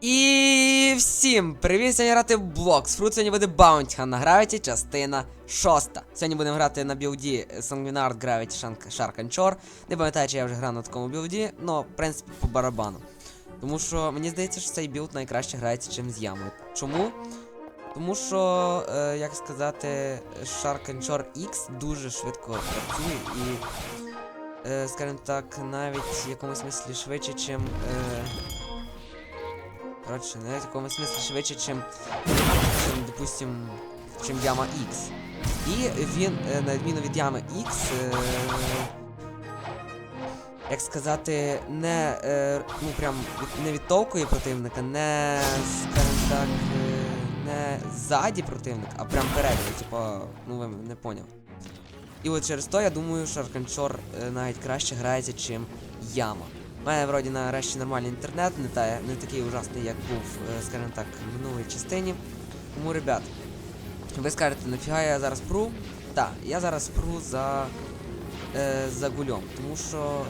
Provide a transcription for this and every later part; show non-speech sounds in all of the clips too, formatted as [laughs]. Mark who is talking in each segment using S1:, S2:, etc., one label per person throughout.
S1: І всім привіт! Сьогодні грати в Блокс. Фрут сьогодні буде Bounty на Gravity, частина шоста. Сьогодні будемо грати на білді Sanguinard Gravity Shank- Shark and Shore. Не пам'ятаю, чи я вже грав на такому білді, але в принципі по барабану. Тому що мені здається, що цей білд найкраще грається, чим з ямою. Чому? Тому що, е, як сказати, Shark and Shore X дуже швидко працює і, е, скажімо так, навіть в якомусь смислі швидше, чим. Е, Коротше, навіть в якомусь смислі швидше, чим, чим допустим, чим яма X. І він, е, на відміну від ями X, е, як сказати, не, е, ну прям не відтовкує противника, не, скажімо так, е, не ззаді противника, а прям переді, типа, ну ви не поняли. І от через то я думаю, що Арканчор навіть краще грається, чим яма. Мене вроді нарешті нормальний інтернет, не, та, не такий ужасний, як був, е, скажімо так, в минулій частині. Тому, ребят, ви скажете, нафіга я зараз пру? Так, я зараз пру за, е, за гульом, тому що,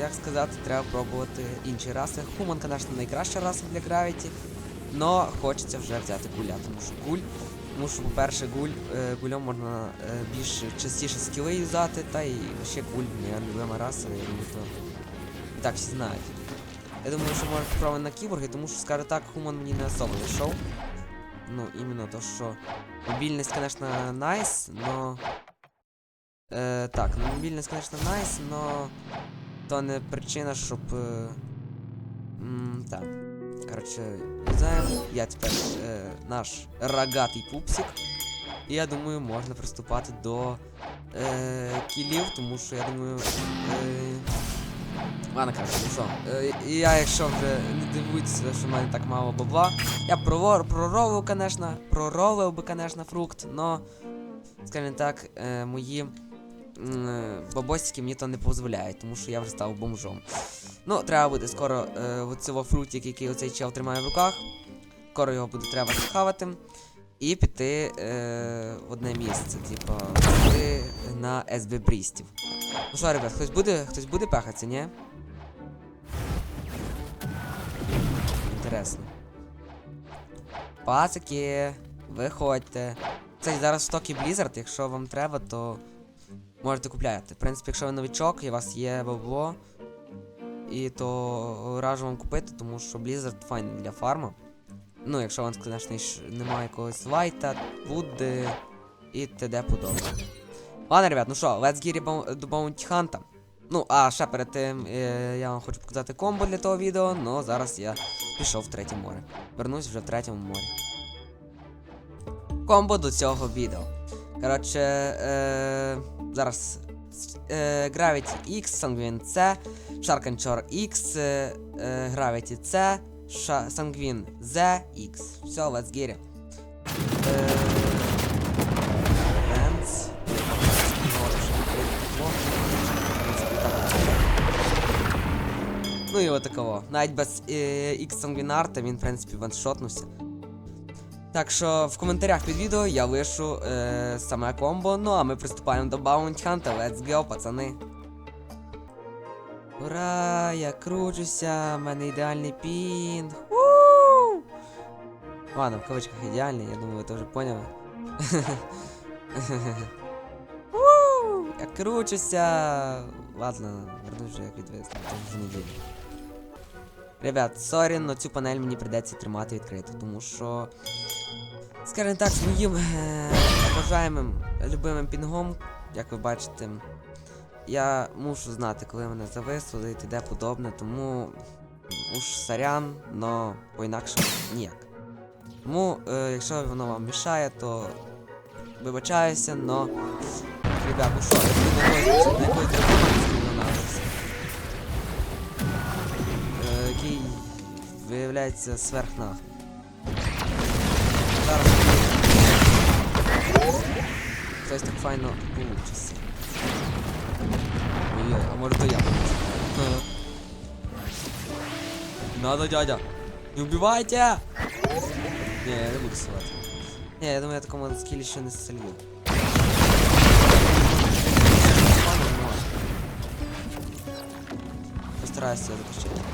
S1: як сказати, треба пробувати інші раси. Хуман, звісно, найкраща раса для гравіті, але хочеться вже взяти гуля, тому що гуль. Тому що, по-перше, гуль, е, гульом можна е, більш частіше скіли юзати, та і ще гуль, моя любима раса, я думаю, так всі знають. Я думаю, що можна спробувати на кіборги, тому що, скажу так, хуман мені не особо зайшов. Ну, іменно то, що мобільність, звісно, найс, но. Е, так, ну мобільність, звісно, найс, но то не причина, щоб. Е, так. Коротше, знаємо, я тепер е, наш рогатий пупсик. І я думаю, можна приступати до е, кілів, тому що я думаю. Е, Ладно, коротше, ну що. Е, і я, якщо вже не дивуйтеся, що в мене так мало бабла, я проровив, конечно, проровив би, конечно, фрукт, но, скажімо так, е, мої бабосики мені то не дозволяють, тому що я вже став бомжом. Ну, треба буде скоро е, оцього фрутик, який оцей чел тримає в руках. Скоро його буде треба схавати. І піти е, в одне місце, піти на СБ Брістів. Ну що, ребят, хтось буде, хтось буде пехатися, ні? Інтересно. Пацики, виходьте. Це зараз в стокі Blizzard, якщо вам треба, то можете купляти. В принципі, якщо ви новичок і у вас є бабло, і то раджу вам купити, тому що Blizzard файний для фарму. Ну, якщо вам, звісно, немає якогось лайта, вуди і т.д. подобне. Ладно, ребят, ну що, let's get до Bounty Hunt. Ну, а ще перед тим е, я вам хочу показати комбо для того відео, но зараз я пішов в третє море. Вернусь вже в третьому морі. Комбо до цього відео. Коротше, е, зараз е, Gravity X, Sanguine C, Shark and Shore X, е, е, Gravity C, Sanguine Z. Все, let's get it. Е, І отакого. Навіть без е, X Sanguinarta він, в принципі, ваншотнувся. Так що в коментарях під відео я лишу е, саме комбо. Ну а ми приступаємо до Bounty Hunt. Let's go, пацани. Ура! Я кручуся, в мене ідеальний пінг. У! Ладно, в кавичках ідеальний, я думаю, ви теж поняли. Я кручуся. Ладно, вернусь вже як відвести, то вже неділю. Ребят, сорі, но цю панель мені придеться тримати відкрито, тому що. Скажімо так, з моїм е, обожаємим любимим пінгом, як ви бачите, я мушу знати, коли мене зависли і т.д. подобне, тому уж сорян, но по-інакше ніяк. Тому, е, якщо воно вам мішає, то вибачаюся, но. Ребят, ну що, я на якоїсь на якоїсь виявляється сверхнах. Зараз хтось так файно получиться. Ой, а може то я получу. Ха. Надо, дядя. Не убивайте! Не, я не буду сливати. Не, я думаю, я такому скілі ще не солью. Постараюсь його закричати.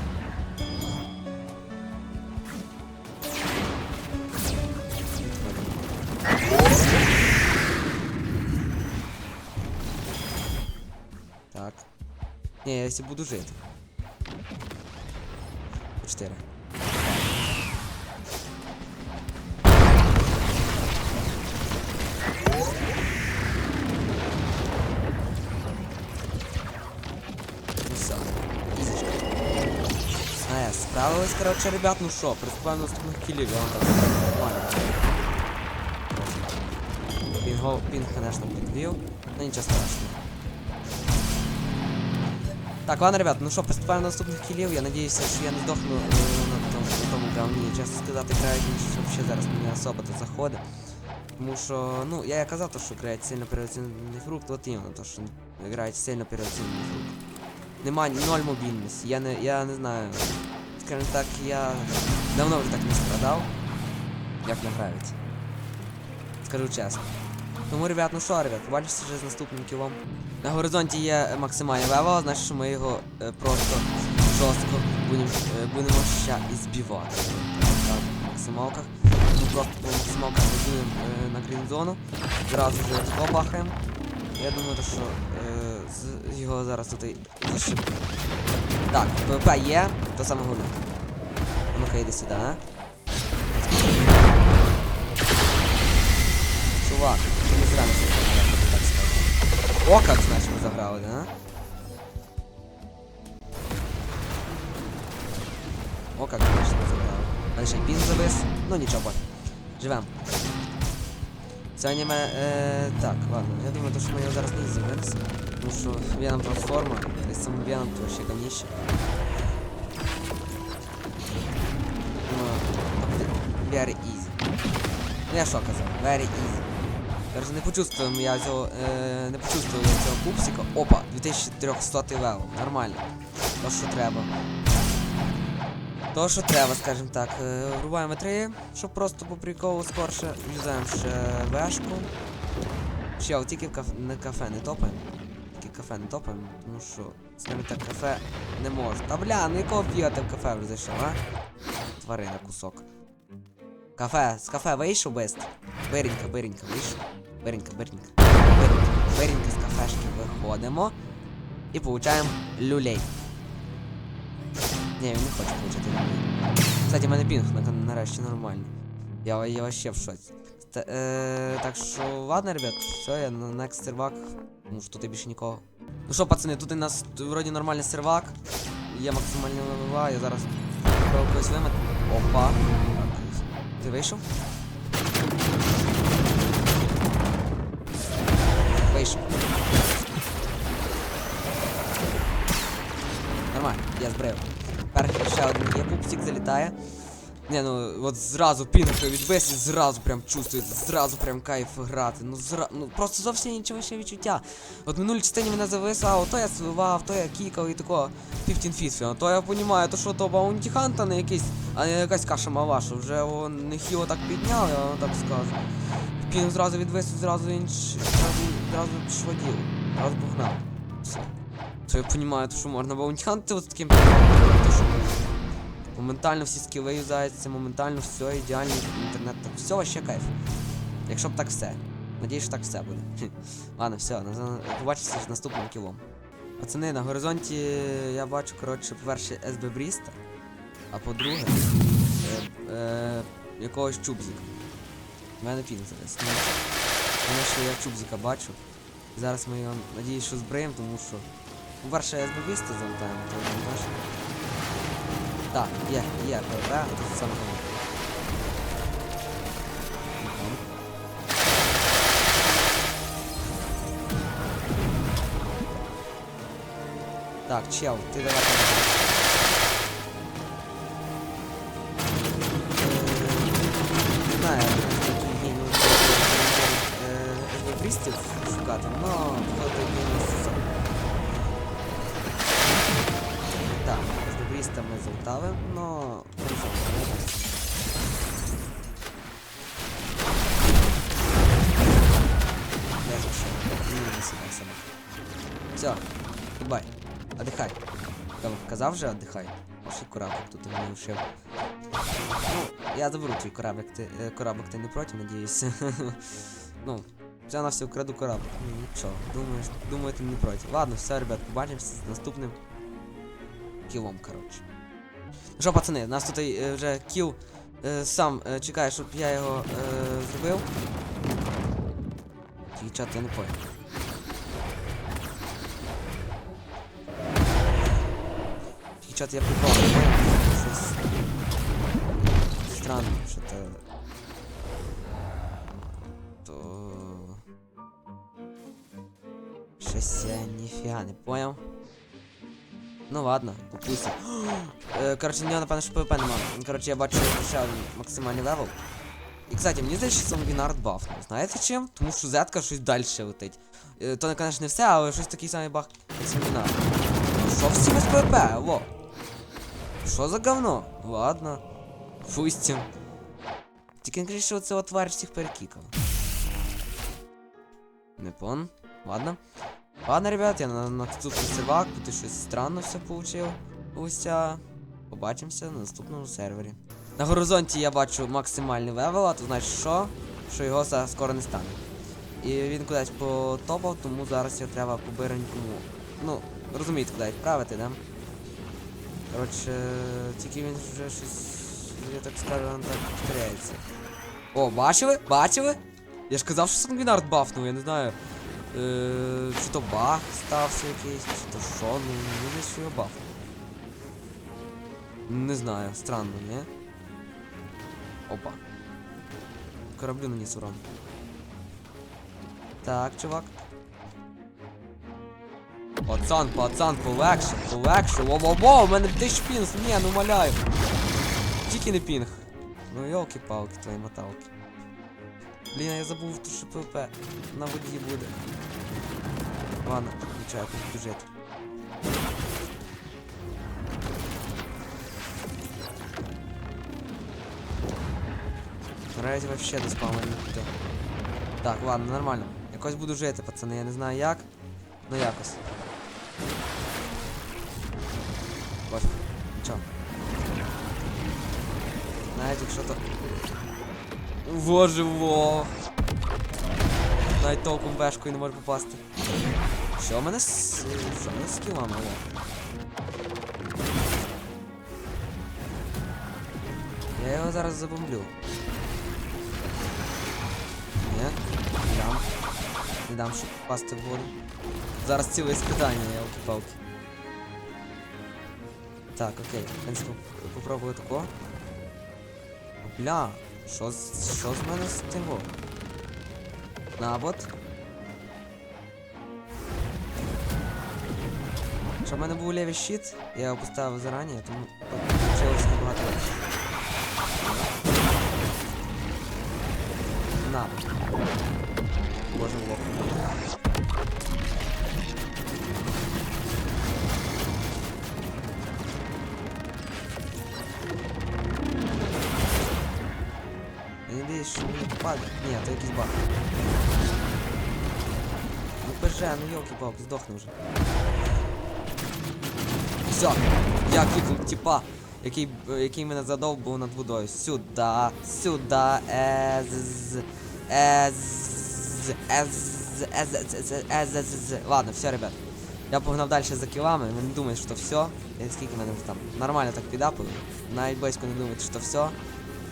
S1: Ні, я якщо буду жити. По 4. Ну все, ізочка. Е, справились, короче, ребят, ну що, приступаємо до наступних кілів, я вам так скажу, нормально. Пінго, пінг, конечно, підвів, ну нічого страшного. Так, ладно, ребят, ну що, приступаємо до наступних кілів. Я надіюся, що я не здохну е, на тому, говні. Чесно сказати, що взагалі зараз мені особо то заходить. Тому що, ну, я і казав, то, що грають сильно переоцінений фрукт, от іменно, то, що грають сильно переоцінений фрукт. Нема ноль мобільності. Я не, я не знаю. Скажімо так, я давно вже так не страдав, як на гравіті. Скажу чесно. Тому, ребят, ну що, ребят, побачимося вже з наступним кілом. На горизонті є максимальний левел, значить, що ми його е, просто жорстко будемо, е, будемо ще і збивати. Так, максималках. Ми просто по максималках будуємо е, на грін-зону. Зразу ж його бахаємо. Я думаю, що е, з, його зараз тут і. Так, ПВП є, то саме головне. Ну-ка, йди сюди, а? Чувак, не зря нас заграв, так скажу. О, как значит мы заграли, да? О, как значит ми заграли. А ще пін завис. Ну нічого. Живем. Сьогодні ми... Е, так, ладно, я думаю, то, що ми його зараз не завис. Тому що Веном платформа, і сам Веном то ще говніще. Ну, very easy. Ну я що казав? Very easy. Короче, не почувствуємо я цього, е, не почувствую цього пупсика. Опа, 2300 левел, нормально. То, що треба. То, що треба, скажімо так. Е, врубаємо три, щоб просто по приколу скорше. Юзаємо ще вешку. Ще от тільки в кафе, не кафе не топаємо. Тільки кафе не топаємо, тому що, скажімо так, кафе не може. Та бля, ну якого ти в кафе вже зайшов, а? Тварина кусок. Кафе, з кафе вийшов бест. Беренька, беренька, вийшов. Беренька, беренька. Беренька, беренька з кафешки виходимо. І получаємо люлей. Ні, він не хоче получати люлей. Кстати, в мене пінг на, нарешті нормальний. Я, я вообще в шоці. Та, е, так що, ладно, ребят, все, я на next сервак. Тому що тут більше нікого. Ну що, пацани, тут у нас вроді нормальний сервак. Є максимальний левела, я зараз спробую когось вимити. Опа. Ти? Вийшов. Нормально, я збрив. Перший ще один є пупсик залітає. Не, ну от зразу пінг відвес і зразу прям чувствується, зразу прям кайф грати. Ну зра... ну просто зовсім іншого ще відчуття. От в минулій частині мене зависало, то я свивав, то я кікав і такого 15 фіт, то я розумію, то що то баунті ханта не якийсь, а не якась каша мала, що вже його нехіло так підняв, я вам так скажу. Пінг зразу відвис, зразу інш... зразу, зразу пішло. Зразу погнав. Все. То я то що можна баунті ханти от таким Моментально всі скіли юзаються, моментально все, ідеальний інтернет, так все вообще кайф. Якщо б так все. Надіюсь, що так все буде. [laughs] Ладно, все, побачимося з наступним кілом. Пацани, на горизонті я бачу, коротше, по-перше, СБ Бріста, а по-друге, е, е, якогось чубзика. У мене пін зараз. Ну, Тому що я чубзика бачу. Зараз ми його, надіюсь, що збриємо, тому що. По-перше, СБ Бріста залутаємо, то не знаєш. Так, є, є, добре, це саме головне. Так, чел, ти давай Вже отдыхай. Пошли кораблик тут не лишив. Ну, я заберу твій кораблик, ти, е, кораблик ти не проти, надіюсь. [laughs] ну, Це на все вкраду корабль. Ну нічого, думаєш, думаю, ти не проти. Ладно, все, ребят, побачимося з наступним кілом, коротше. Що, пацани, нас тут е, вже кіл е, сам е, чекає, щоб я його е, зробив. Чат, я не понял. Чат, я. Щось странно, що то... То... Щось я ніфіга не понял. Ну ладно, попустим. [gasps] Е, Коротше, в нього, напевно, що ПВП нема. Коротше, я бачу ще один левел. І, кстати, мені здається, що Сангвінард бафнув. Знаєте чим? Тому що зетка щось далі летить. Е, То, звісно, не все, але щось такий самий бах, як Сангвінард. Ну, Що всі без ПВП? Алло? Що за говно? Ладно. Пустим. Тільки не кажи, що оце от тварь всіх перекікав. Не пон. Ладно. Ладно, ребят, я на наступний сервак, тут щось странно все получив. Уся. Побачимося на наступному сервері. На горизонті я бачу максимальний левел, а то значить що? Що його скоро не стане. І він кудись потопав, тому зараз його треба по. Ну, розумієте, куди відправити, да? Коротше, тільки він вже щось, я так скажу, він так повторяється. О, бачили? Бачили? Я ж казав, що Сангвінард бафнув, я не знаю. Е, чи то баг стався якийсь, чи то що, ну здається, що його бафнув. Не знаю, странно, не? Опа. Кораблю наніс урон. Так, чувак. Пацан, пацан, полегше, полегше. Во-во-во, у мене тисяч пінг, ні, ну маляю. Тільки не пінг. Ну йолки-палки, твої моталки. Блін, я забув, то що ПВП на воді буде. Ладно, тут біжить. Наразі вообще до спама не буде. Так, ладно, нормально. Якось буду жити, пацани, я не знаю як. Ну якось. Навіть якщо то. Боже во! Навіть толком бешкою не можу попасти. Що в мене з. Що мене з кілами? Я його зараз забомблю. Ні, не дам. Не дам, щоб попасти в воду. Зараз ціле спитання, я палки Так, окей. В принципі, попробую такого. Бля, що з що з мене з тим? во? Набот. Що в мене був лівий щит, я його поставив зарані, тому вчилося набагато легше. На. Боже лох. баг. Ні, це якийсь баг. Ну ПЖ, ну йолки палки здохни вже. Все, я кикнув типа, який який мене задовбав над водою. Сюда, сюда, ез, ез, ез, ез, ез, ез, Ладно, все, ребят. Я погнав далі за кілами, ви не думаєте, що все. Скільки мене там? Нормально так підапили. Навіть близько не думаєте, що все.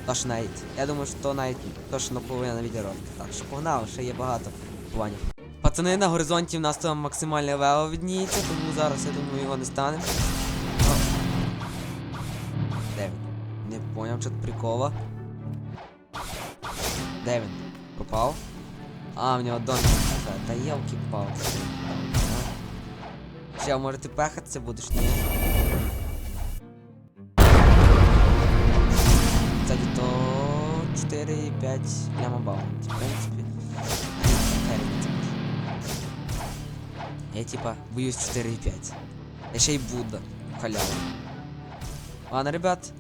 S1: Тож навіть. Я думаю, що навіть точно половина відеоролика. Так що погнали, ще є багато планів. Пацани, на горизонті в нас там максимальний левел відніється, тому зараз я думаю його не стане. Де він? Не поняв, що прикола. Де він? Попав? А, в нього дон. Та елки палки Ще, може ти пехатися будеш, ні? 4,5 ляма баунті. В принципі. Я типа боюсь 4,5. Я ще й Будда. Халява. Ладно, ребят.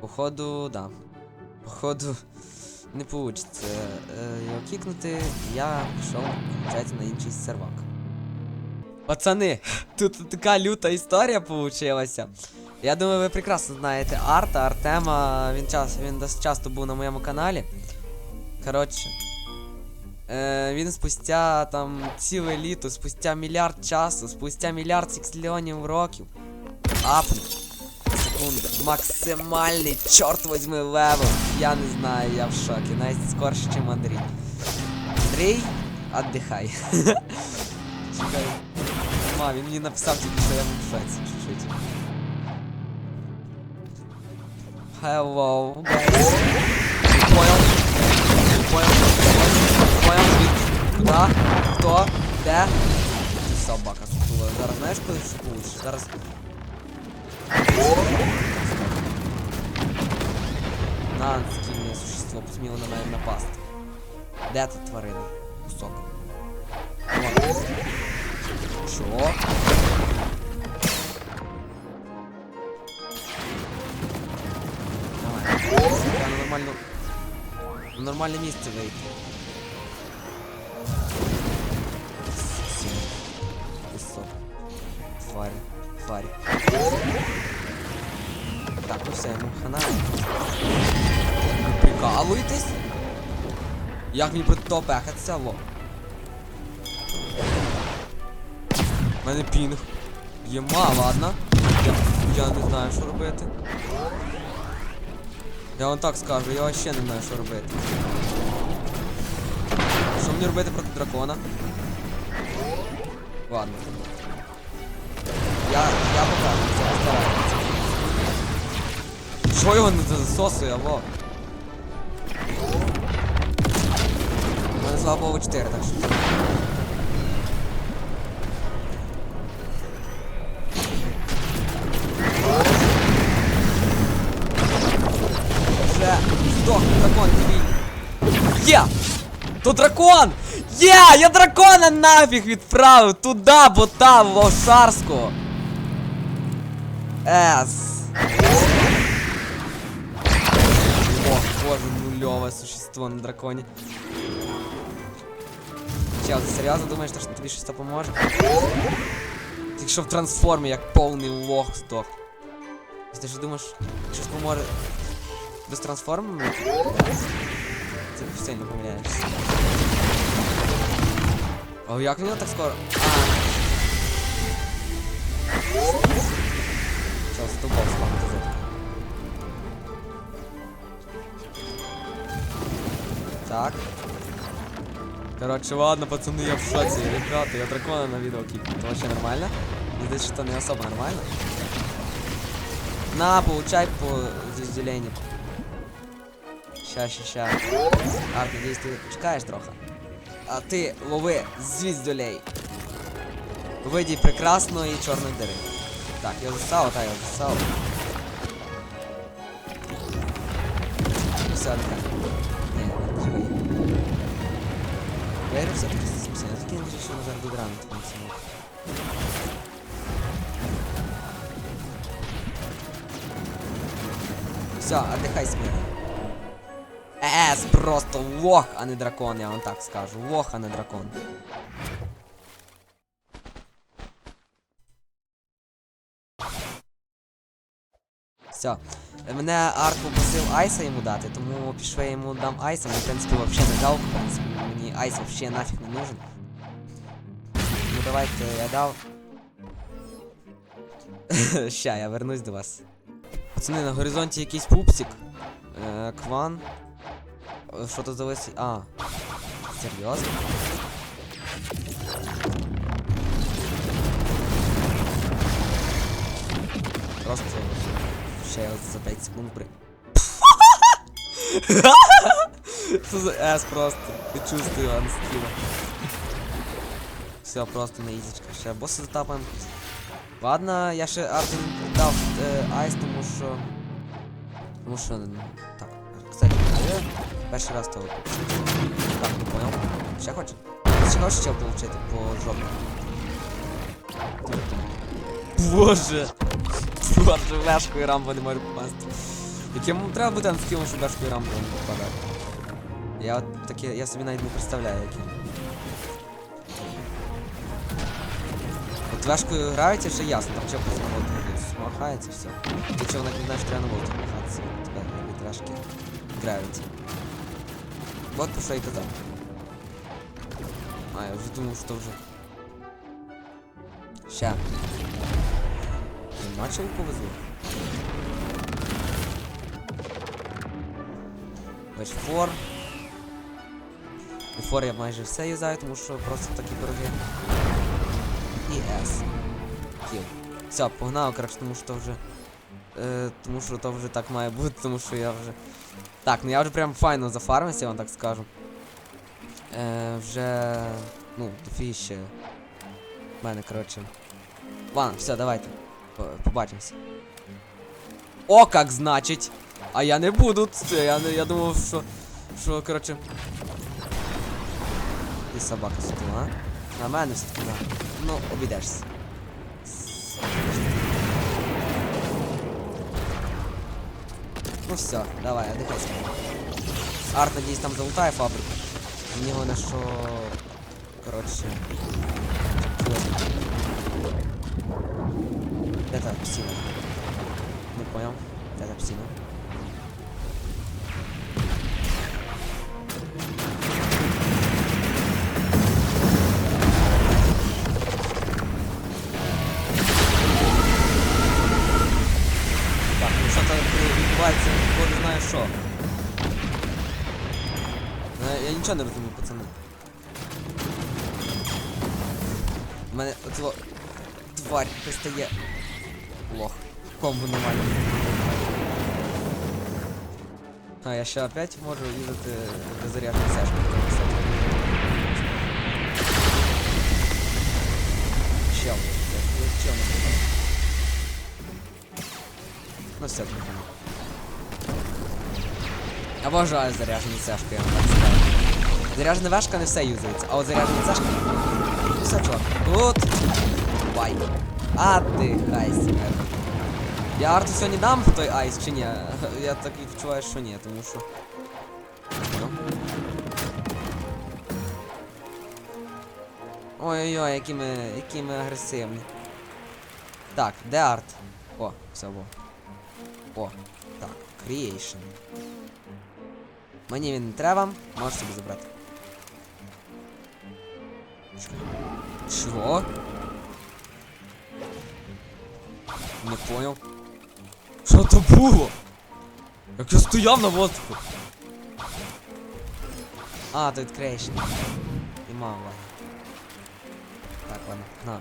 S1: Походу, да. Походу, [laughs] не получится його кікнути. Я пішов, виходить, на інший сервак. Пацани, тут така люта історія получилася. Я думаю, ви прекрасно знаєте Арта, Артема. Він час, він часто був на моєму каналі. Коротше. Е, він спустя там ціле літо, спустя мільярд часу, спустя мільярд сіксліонів років. Апнув. Секунду. Максимальний, чорт возьми, левел. Я не знаю, я в шокі. Навіть скорше, ніж Андрій. Андрій, отдихай. [laughs] Чекай. Ма, він мені написав тільки, що я в шоці Hello, guys. Понял? Понял? Понял? Звідки? Куда? Хто? Де? Ти собака сутула. Зараз знаєш, коли що получиш? Зараз. На, скільне существо посміло на мене напасти. Де тут тварина? Кусок. Вон. Чого? Нормальну... На нормальне місце вийти. Кусок. Тварь. Тварь. Так, ну все, ну хана. Прикалуєтесь? Як мені проти того пехатися, во? У мене пінг. Єма, ладно. Я, я не знаю, що робити. Я вам так скажу, я вообще не знаю, що робити. Що мені робити проти дракона? Ладно. Я. я покажу, це постараюся. Що його не засосує, во? У мене слава Богу 4, так що. То дракон! Є! Я дракона нафіг відправив туди, бо там, в Овшарську. Ес. О, боже, нульове существо на драконі. Чел, ти серйозно думаєш, що тобі щось допоможе? Що в трансформі, як повний лох здох. Ти ж думаєш, щось поможе без трансформу? Ти сильно помиляєшся. О, як воно так скоро? А. Чел, ступав слава ти Так. Короче, ладно, пацаны, я в шоке. Ребята, я дракона на видео кикнул. Это вообще нормально? Здесь что-то не особо нормально. На, получай по звезделению. Ща, ща, ща. Арк, надеюсь, ты чекаешь трохи. А ти лови звіздолей. Видій прекрасної чорної дири. Так, я засав, так, я засав. Все, так. Ні, не живий. Виграв все 370. Я такий не що назад буде рано тому самому. Все, отдыхай смело. Ес, просто лох, а не дракон, я вам так скажу. Лох, а не дракон. Все. Мене Арт попросив Айса йому дати, тому пішов я йому дам Айса, мені в принципі взагалі не жалко, в принципі, мені Айс взагалі нафіг не нужен. Ну давайте я дав. [laughs] Ща, я вернусь до вас. Пацани, на горизонті якийсь пупсик. Е, Кван. Е, Що то за лисий? А. Серйозно? Просто ще за 5 секунд при. Це за С просто. Не чувствую анстила. Все, просто на ізічка. Ще боса затапаємо. Ладно, я ще Артем дав е, айс, тому що. Тому що. ну, Так, кстати, перший раз того. Так, не понял. Ще хоче? Ще хочеш ще получити по жопі? Боже! Боже, вешкою рамбо не можу попасти. Яким треба бути анскілом, щоб вешкою рамбо не попадати? Я от таке, я собі навіть не представляю, яким. От вешкою грають, вже ясно, там чого просто смахається, все. Ти чого не знаєш, треба на воздух махатися, тебе від вешки грають. Вот про що і казав. А, я вже думав, що вже. Ще. Нема чого повезло. Ось фор. І фор я майже все юзаю, тому що просто такі пироги. І С. Кіл. Все, погнав, коротше, тому що то вже. Е, тому що то вже так має бути, тому що я вже. Так, ну я вже прям файно зафармився, я вам так скажу. Е, вже. Ну, дофіще. В мене, коротше. Ладно, все, давайте. По- Побачимося. О, как значить! А я не буду. Я, не- я думав, що. Що, коротше. І собака сюди, а? На мене все-таки. Ну, обійдешся. Ну все, давай, отдыхай скорее. Арт, надеюсь, там залутає фабрику. У нього на що. Коротше. Де та псина? Не понял. Де та псина? нічого не розумію, пацани. У мене оцього тварь пристає. Лох. Комбо нормально. А, я ще опять можу їздити заряджений сешку. Чел. Я- Чел не знаю. Ну все, трохи. Обожаю заряджені цешки, я вам так скажу. Заряджена вешка не все юзається, а от заряджена цешка. Ну все, чувак. Тут. Бай. А ти хай сімер. Я Арту сьогодні дам в той айс чи ні? [laughs] Я так відчуваю, що ні, тому що. Ну. Ой-ой-ой, які ми, які ми агресивні. Так, де арт? О, все во. О, так, creation. Мені він не треба, можеш собі забрати. Чого? Не понял. Що то було? Як я стояв на воздуху. А, тут. І мав, ладно. Так, ладно, на.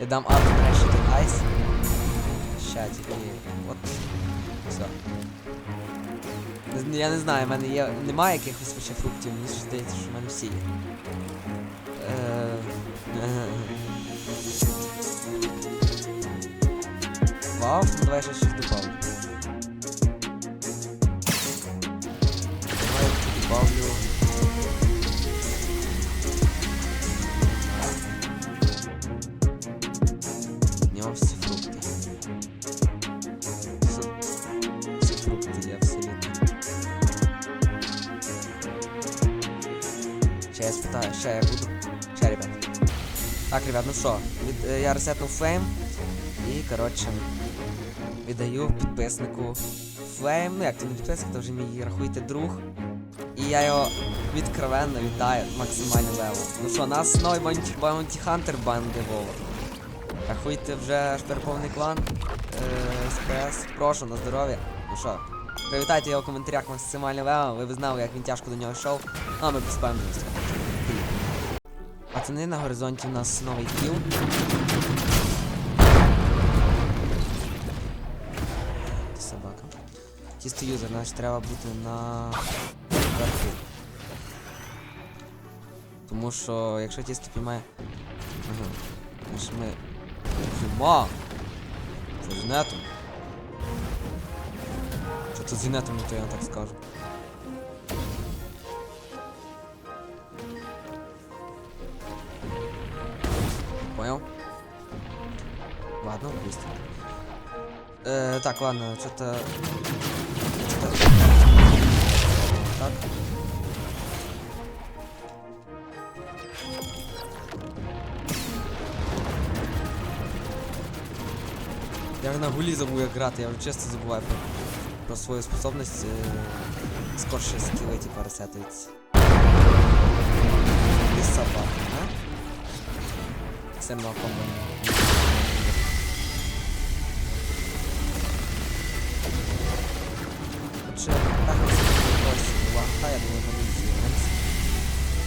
S1: Я дам арт creation to ice. Ща, тільки от. Все. Я не знаю, в мене є. Немає якихось фруктів, мені здається, що в мене всі є. Вау, ну давай ще щось добавлю. Давай добавлю. В нього всі фрукти. Всі, фрукти є абсолютно. Ще я спитаю, ще я буду. Так, ребят, ну що, від, е, я ресетнув флейм. І, коротше, віддаю підписнику флейм. Ну як то не підписник, то вже мій рахуйте друг. І я його відкровенно вітаю максимальний левел. Ну що, нас новий Bounty Hunter банди Вова. Рахуйте вже аж переповний клан. Е, СПС. Прошу на здоров'я. Ну що, привітайте його в коментарях максимальний левел, ви б знали, як він тяжко до нього йшов. А ми наступного. Пацани, на горизонті у нас новий кіл. Собака. Чисто юзер, значить треба бути на верху. Тому що якщо тісто піймає. Ага. Значить ми. Фіма! Що з нетом? Що тут з нетом, то я так скажу. Понял? Ладно, быстро. Э, так, ладно, что-то... Так. Я на гулі забув як грати, я вже чисто забуваю про, про свою способність е, скорше скіли, типа, ресетуються. і собака, а? Це много комбо. Отже, так ось ось лаха, я думаю, вони з'являться.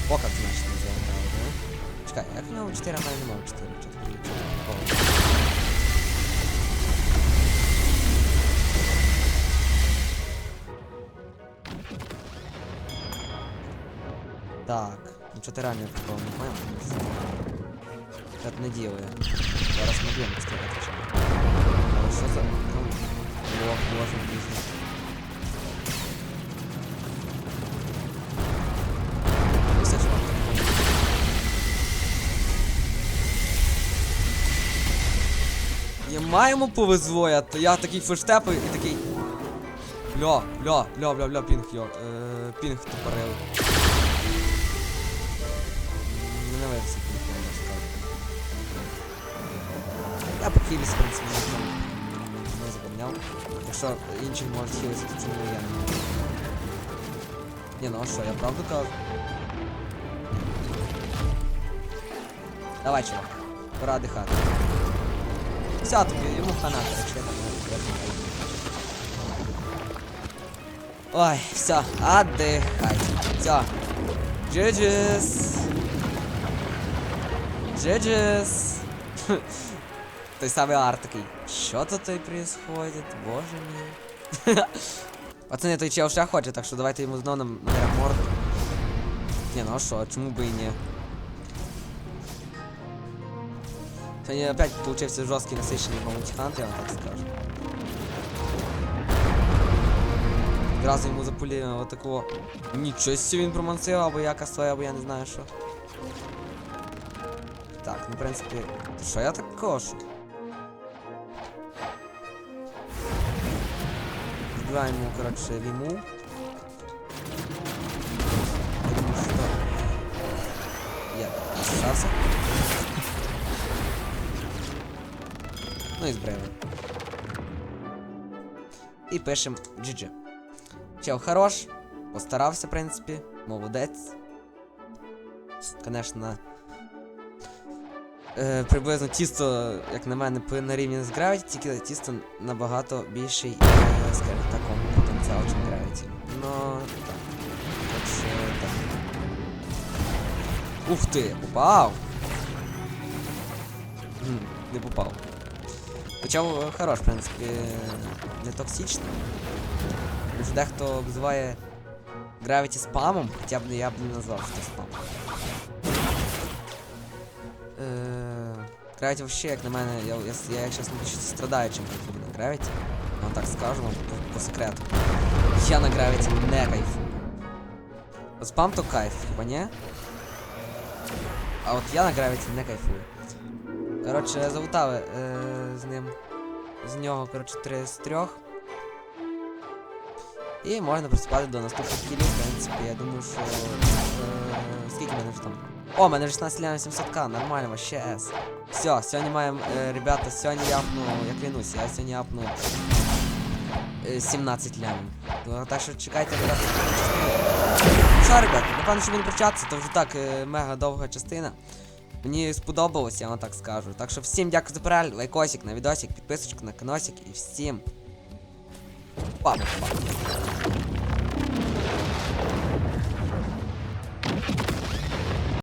S1: Покак, значить, не з'являє, да? Чекай, як в нього 4, а в мене немає 4. Чого тоді 4? Так, ну что ты такого не делаю. Зараз мы бьем, что отвечаю. А что за... Ну, лох, ложим бизнес. Єма йому повезло, я, я такий фештеп і такий. Бля, бля, бля, бля, бля, пінг йо. Е, пінг тупорили. хіліс, в принципі, не, там, не запевняв. Якщо інші можуть хілитися, то чому я не можу? Ні, ну а що, я правду кажу? Давай, чувак. Пора дихати. Все, тобі, йому хана, короче, я там не знаю. Ой, все, отдыхай. Все. Джиджис. Джиджис. [laughs] Той самий арт такий. Що тут происходит? Боже мій. [laughs] Пацани, той чел ще хоче, так що давайте йому знову нам морду. Ні, ну а що, чому би і ні? Сьогодні опять получився жорсткий насичений баунтіхант, я вам так скажу. Одразу йому запулі отакого. Нічого сі він промансив, або яка своя, або я не знаю що. Так, ну в принципі. Що я так кошу? Збиваємо, коротше, віму. Я. Ну і збрили. І пишемо GG. Чел хорош, постарався, в принципі, молодець. Конечно. Е, приблизно тісто, як на мене, на рівні з Gravity, тільки тісто набагато більший, скажімо так, потенціал, ніж Gravity. Ну, так. Так що, так. Ух ти, попав! Хм, Не попав. Хоча е, хорош, в принципі, не токсичний. Може дехто обзиває Gravity спамом, хоча б не я б не назвав що це спам. Е, Gravity вообще, як на мене, я, я, я чим кайфую на Gravity. Я вам так скажу вам по, по секрету. Я на Gravity не кайфую. Спам то кайф, хіба ні? А от я на Gravity не кайфую. Коротше, залутали е, з ним. З нього, коротше, три з трьох. І можна приступати до наступних кілів, в принципі, я думаю, що. Е, скільки мене вже там? О, мене вже 16 лямів 700к, нормально, вообще С. Все, сьогодні маємо, е, ребята, сьогодні я апну, я клянусь, я сьогодні апну 17 лямів. Ну, так що чекайте, ребята, Що, ребята, напевно, що буду прощатися, то вже так е, мега довга частина. Мені сподобалось, я вам так скажу. Так що всім дякую за перегляд, лайкосик на відосик, підписочку на каносик і всім. па-па-